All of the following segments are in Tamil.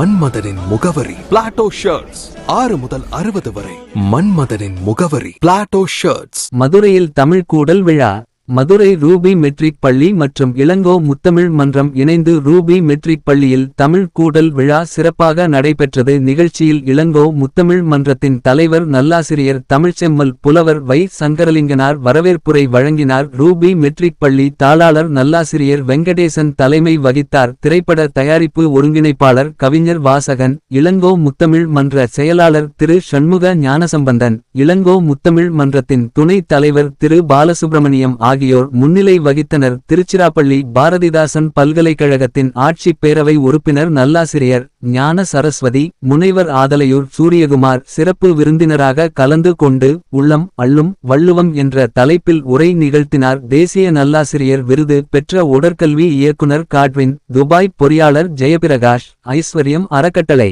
மன்மதனின் முகவரி பிளாட்டோ ஷர்ட்ஸ் ஆறு முதல் அறுபது வரை மன்மதனின் முகவரி பிளாட்டோ ஷர்ட்ஸ் மதுரையில் தமிழ் கூடல் விழா. மதுரை ரூபி மெட்ரிக் பள்ளி மற்றும் இளங்கோ முத்தமிழ் மன்றம் இணைந்து ரூபி மெட்ரிக் பள்ளியில் தமிழ் கூடல் விழா சிறப்பாக நடைபெற்றது. நிகழ்ச்சியில் இளங்கோ முத்தமிழ் மன்றத்தின் தலைவர் நல்லாசிரியர் தமிழ்ச்செம்மல் புலவர் வை. சங்கரலிங்கனார் வரவேற்புரை வழங்கினார். ரூபி மெட்ரிக் பள்ளி தாளாளர் நல்லாசிரியர் வெங்கடேசன் தலைமை வகித்தார். திரைப்பட தயாரிப்பு ஒருங்கிணைப்பாளர் கவிஞர் வாசகன் இளங்கோ முத்தமிழ் மன்ற செயலாளர் திரு சண்முக ஞானசம்பந்தன் இளங்கோ முத்தமிழ் மன்றத்தின் துணைத் தலைவர் திரு பாலசுப்பிரமணியம் ஆகிய ஆகியோர் முன்னிலை வகித்தனர். திருச்சிராப்பள்ளி பாரதிதாசன் பல்கலைக்கழகத்தின் ஆட்சிப் பேரவை உறுப்பினர் நல்லாசிரியர் ஞான சரஸ்வதி முனைவர் ஆதலையூர் சூரியகுமார் சிறப்பு விருந்தினராக கலந்து கொண்டு உள்ளம் அள்ளும் வள்ளுவம் என்ற தலைப்பில் உரை நிகழ்த்தினார். தேசிய நல்லாசிரியர் விருது பெற்ற உடற்கல்வி இயக்குனர் காட்வின் துபாய் பொறியாளர் ஜெயபிரகாஷ் ஐஸ்வர்யம் அறக்கட்டளை.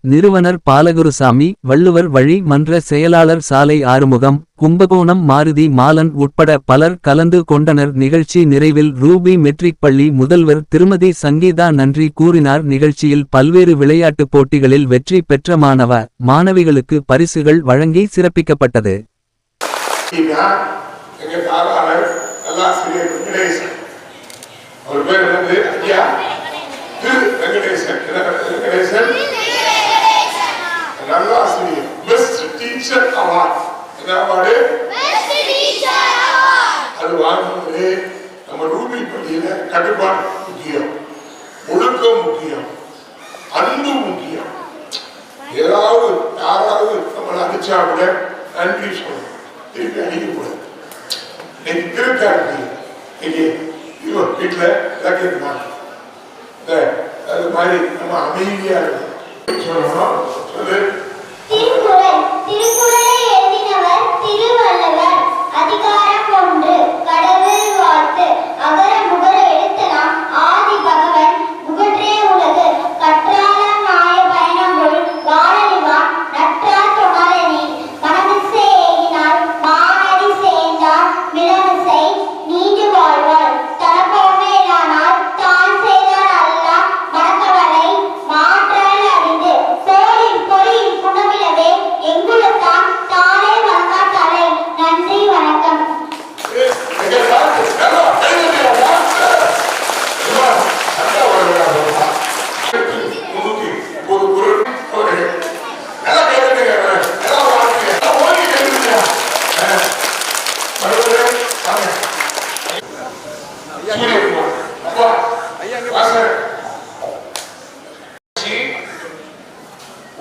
நிறுவனர் பாலகுருசாமி வள்ளுவர் வழி மன்ற செயலாளர் சாலை ஆறுமுகம் கும்பகோணம் மாருதி மாலன் உட்பட பலர் கலந்து கொண்டனர். நிகழ்ச்சி நிறைவில் ரூபி மெட்ரிக் பள்ளி முதல்வர் திருமதி சங்கீதா நன்றி கூறினார். நிகழ்ச்சியில் பல்வேறு விளையாட்டுப் போட்டிகளில் வெற்றி பெற்ற மாணவ மாணவிகளுக்கு பரிசுகள் வழங்கி சிறப்பிக்கப்பட்டது. வெங்கடேசன். அவர் பேர் ஐயா? திரு வெங்கடேசன். வெங்கடேசன் நல்லாசிரியர் பெஸ்ட் டீச்சர் அவார்ட் என்ன அவார்டு அது வாங்கும்போது நம்ம ரூபி பள்ளியில கட்டுப்பாடு முக்கியம் ஒழுக்கம் முக்கியம் அன்பு முக்கியம் ஏதாவது யாராவது நம்மளை அடிச்சா கூட நன்றி சொல்லணும் திருப்பி அடிக்கக்கூடாது இன்னைக்கு திருக்காட்டு இன்னைக்கு இவன் வீட்டில் இந்த அது மாதிரி நம்ம அமைதியா இருக்கணும் சொல்லணும் சொல்லு திருக்குறள் திருக்குறளை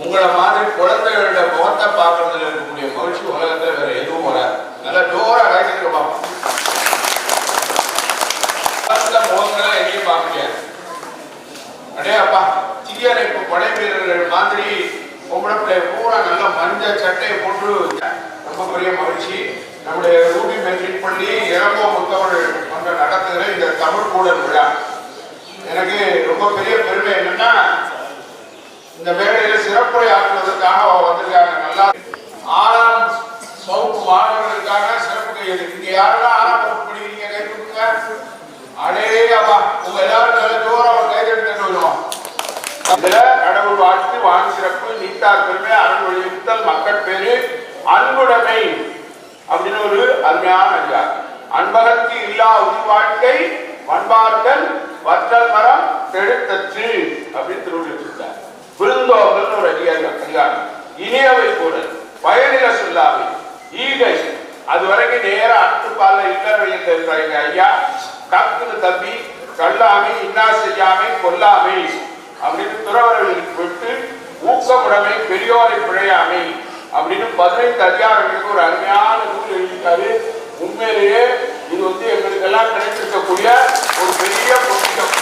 உங்களை மாதிரி குழந்தைகளோட முகத்தை பார்க்கறதுல இருக்கக்கூடிய மகிழ்ச்சி உலகத்துல வேற எதுவும் வராது. நல்லா ஜோரா காய்ச்சிட்டு பார்ப்போம். முகங்களை எங்கேயும் பார்க்க முடியாது. அடே அப்பா தீயணை இப்போ படை வீரர்கள் மாதிரி பொம்பளை பிள்ளை பூரா நல்லா மஞ்சள் சட்டையை போட்டு ரொம்ப பெரிய மகிழ்ச்சி. நம்முடைய ரூபி மெட்ரிக் பள்ளி இளங்கோ முத்தவர்கள் மன்ற நடத்துகிற இந்த தமிழ் கூடல் விழா. எனக்கு ரொம்ப பெரிய பெருமை என்னன்னா இந்த மேடையில சிறப்புரை ஆற்றுவதற்காக அவ வந்திருக்காங்க. நல்லா ஆறாம் சவுப்பு மாணவர்களுக்காக சிறப்பு கையெழு இங்க யாரெல்லாம் ஆறாம் வகுப்பு படிக்கிறீங்க? கை கொடுங்க. அடே அப்பா உங்க எல்லாரும் நல்ல ஜோரா அவர் கை தட்டு வருவோம். இதுல கடவுள் வாழ்த்து வான் சிறப்பு நீத்தார் பெருமை அருள் வலியுறுத்தல் மக்கள் பேரு அன்புடைமை அப்படின்னு ஒரு அருமையான அதிகாரம் அன்பகத்து இல்லா உயிர் வாழ்க்கை பண்பார்கள் வற்றல் மரம் தெழுத்தற்று அப்படின்னு திருவள்ளுவர் சொல்றார். விருந்தோம்பல் ஒரு அதிகாரம் அதிகாரம் இனியவை கூட பயனில சொல்லாமை. ஈகை. அது வரைக்கும் நேர அட்டுப்பால இல்லறையில் இருக்கிறாங்க ஐயா கக்குன்னு தம்பி கல்லாமை இன்னா செய்யாமை கொல்லாமை. அப்படின்னு துறவர்களுக்கு விட்டு ஊக்கமுடமை பெரியோரை பிழையாமை. அப்படின்னு பதினைந்து அதிகாரங்களுக்கு ஒரு அருமையான நூல் எழுதிட்டாரு உண்மையிலேயே இது வந்து எங்களுக்கெல்லாம் கிடைத்திருக்கக்கூடிய ஒரு பெரிய பொக்கிஷம்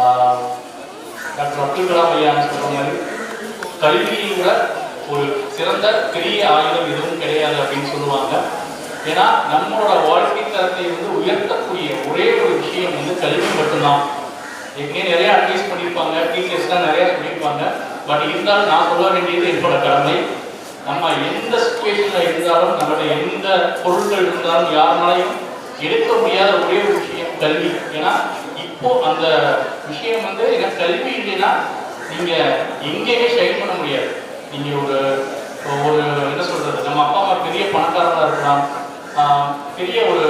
ஆஹ் டாக்டர் அப்துல் கலாம் ஐயா சொல்ற மாதிரி கல்விங்கிற ஒரு சிறந்த பெரிய ஆயுதம் எதுவும் கிடையாது அப்படின்னு சொல்லுவாங்க. ஏன்னா நம்மளோட வாழ்க்கை தரத்தை வந்து உயர்த்தக்கூடிய ஒரே ஒரு விஷயம் வந்து கல்வி மட்டும்தான். ஏற்கனவே நிறைய அட்வைஸ் பண்ணியிருப்பாங்க டீச்சர்ஸ்லாம் நிறைய சொல்லியிருப்பாங்க பட் இருந்தாலும் நான் சொல்ல வேண்டியது என்னோட கடமை. நம்ம எந்த சுச்சுவேஷன்ல இருந்தாலும் நம்மளோட எந்த பொருட்கள் இருந்தாலும் யாருனாலையும் எடுக்க முடியாத ஒரே ஒரு விஷயம் கல்வி. ஏன்னா இப்போ அந்த விஷயம் வந்து எனக்கு கல்வி இல்லைன்னா நீங்கள் எங்கேயுமே ஷைன் பண்ண முடியாது. நீங்கள் ஒரு ஒரு என்ன சொல்கிறது நம்ம அப்பா அம்மா பெரிய பணக்காரனாக இருக்கலாம். பெரிய ஒரு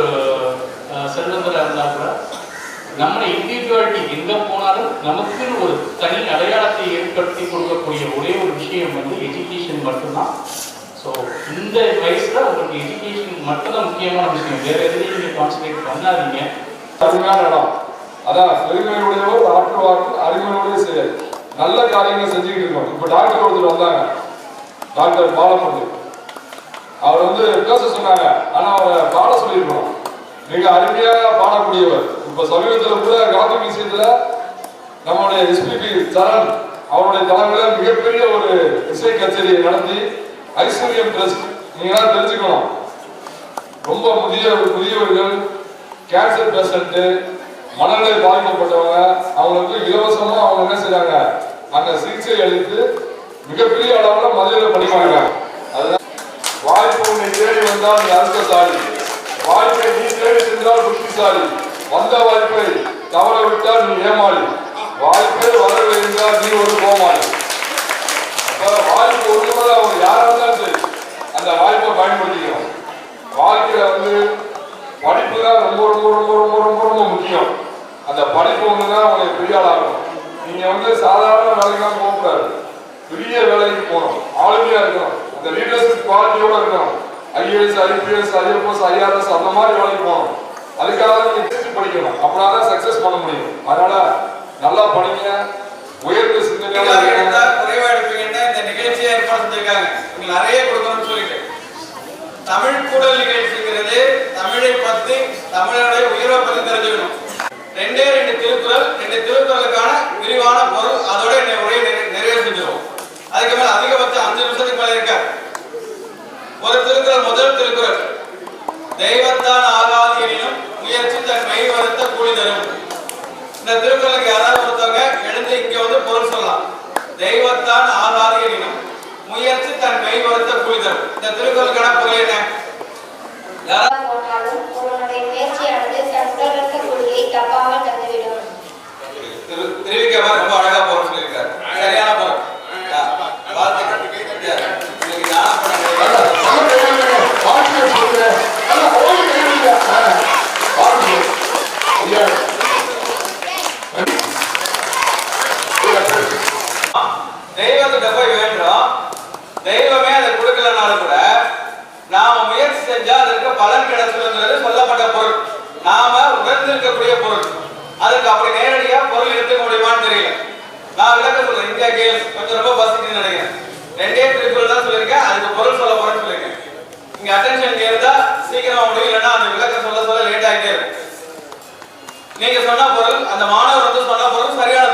செல்வந்தராக இருந்தால் கூட நம்ம இண்டிவிஜுவாலிட்டி எங்கே போனாலும் நமக்குன்னு ஒரு தனி அடையாளத்தை ஏற்படுத்தி கொடுக்கக்கூடிய ஒரே ஒரு விஷயம் வந்து எஜுகேஷன் மட்டும்தான். ஸோ இந்த வயசில் உங்களுக்கு எஜுகேஷன் மட்டும்தான் முக்கியமான விஷயம். வேறு எதுலையும் நீங்கள் கான்சன்ட்ரேட் பண்ணாதீங்க. அருமையான இடம் அதான் பெருமையுடையவர் ஆற்றுவார்கள் அறிவுரையுடைய செயல் நல்ல காரியங்களை செஞ்சுக்கிட்டு இருக்கோம். இப்ப டாக்டர் ஒருத்தர் வந்தாங்க. டாக்டர் பாலமுத்து அவர் வந்து பேச சொன்னாங்க. ஆனா அவர் பாட சொல்லியிருக்கோம். மிக அருமையாக பாடக்கூடியவர். இப்ப சமீபத்தில் கூட காந்தி மியூசியத்தில் நம்மளுடைய எஸ்பிபி சரண் அவருடைய தலைமையில் மிகப்பெரிய ஒரு இசை கச்சேரியை நடத்தி ஐஸ்வர்யம் ட்ரஸ்ட். நீங்க தெரிஞ்சுக்கணும். ரொம்ப முதிய முதியவர்கள் கேன்சர் பேஷண்ட்டு மனநிலை பாதிக்கப்பட்டவங்க அவங்களுக்கு இலவசமாக அவங்க என்ன செய்கிறாங்க அந்த சிகிச்சை அளித்து மிகப்பெரிய அளவில் மதுரையில் படிப்பாங்க அதுதான் வாய்ப்பு உன்னை தேடி வந்தால் நீ அதிர்ஷ்டசாலி வாய்ப்பை நீ தேடி சென்றால் புத்திசாலி. வந்த வாய்ப்பை தவற விட்டால் நீ ஏமாளி. வாய்ப்பே வரவில்லை என்றால் நீ ஒரு கோமாளி. வாய்ப்பு ஒரு முறை அவங்க யாரா இருந்தாலும் சரி. அந்த வாய்ப்பை பயன்படுத்திக்கணும். வாழ்க்கையில வந்து படிப்பு தான் ரொம்ப ரொம்ப ரொம்ப ரொம்ப ரொம்ப ரொம்ப முக்கியம். அந்த படிப்பு ஒன்று தான் உங்களை பெரிய ஆளாகணும் நீங்க வந்து சாதாரண வேலைக்கெல்லாம் போகக்கூடாது. பெரிய வேலைக்கு போகணும். ஆளுமையா இருக்கணும். அந்த லீடர்ஷிப் குவாலிட்டியோட இருக்கணும். ஐஏஎஸ் ஐபிஎஸ் ஐஎஃப்எஸ் ஐஆர்எஸ் அந்த மாதிரி வேலைக்கு போகணும். அதுக்காக நீங்க திருச்சி படிக்கணும். அப்படின்னா தான் சக்சஸ் பண்ண முடியும். அதனால நல்லா படிங்க. உயர்ந்த சிந்தனையோட எல்லாரும் எடுத்தா இருக்கணும். குறைவா எடுப்பீங்கன்னா இந்த நிகழ்ச்சியை ஏற்பாடு செஞ்சிருக்காங்க. நிறைய கொடுக்கணும்னு சொல்லிட்டு. தமிழ் கூடல் நிகழ்ச்சிங்கிறது தமிழை பத்தி தமிழருடைய உயர்வை பத்தி தெரிஞ்சுக்கணும். ரெண்டே ரெண்டு திருக்குறள் ரெண்டு திருக்குறளுக்கான விரிவான பொருள் அதோட இந்த உரையை நிறைவு- நிறைவு செஞ்சிருவோம் அதுக்கு மேல அதிகபட்சம் அஞ்சு நிமிஷத்துக்கு மேல இருக்க ஒரு திருக்குறள் முதல் திருக்குறள் தெய்வத்தான் ஆகாது எனினும் முயற்சி தன் மெய் வருத்த கூலி தரும் இந்த திருக்குறளுக்கு யாராவது ஒருத்தவங்க எழுந்து இங்க வந்து பொருள் சொல்லலாம் தெய்வத்தான் ஆதாரிய இனம் முயற்சி தன் மெய் வருத்த கூலி இந்த திருக்குறள் பொருள் என்ன யாரா- போனாலும் ஒருவனுடைய முயற்சியானது தன் உடலுக்கு கூலியை தப்பாமல் தந்துவிடும் திரு- திருவிக்கமா ரொம்ப அழகா பொருள் சொல்லியிருக்காரு சரியான பொருள் ஆ, வாழ்த்துக்கள். இன்னைக்கு ஞான படம் கிடையாது. தெய்வத்திட்ட போய் வேண்டுறோம் தெய்வமே அதை இருந்தாலும் கூட நாம முயற்சி செஞ்சா அதற்கு பலன் கிடைச்சது சொல்லப்பட்ட பொருள். நாம உணர்ந்திருக்கக்கூடிய பொருள். அதுக்கு அப்படி நேரடியா பொருள் எடுத்துக்க முடியுமான்னு தெரியல. நான் விளக்க சொல்றேன். இந்தியா கேம்ஸ் கொஞ்சம் ரொம்ப பசிக்குன்னு நினைக்கிறேன். ரெண்டே திருக்குறள் தான் சொல்லியிருக்கேன். அதுக்கு பொருள் சொல்ல போறேன்னு சொல்லியிருக்கேன். இங்க அட்டென்ஷன் இருந்தா சீக்கிரமா முடியலன்னா அந்த விளக்க சொல்ல சொல்ல லேட் ஆகிட்டே இருக்கும். நீங்க சொன்ன பொருள் அந்த மாணவர் வந்து சொன்ன பொருள் சரியான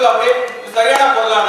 கிடைக்கும் இந்த திருக்குறள் அப்படியே சரியான பொருளான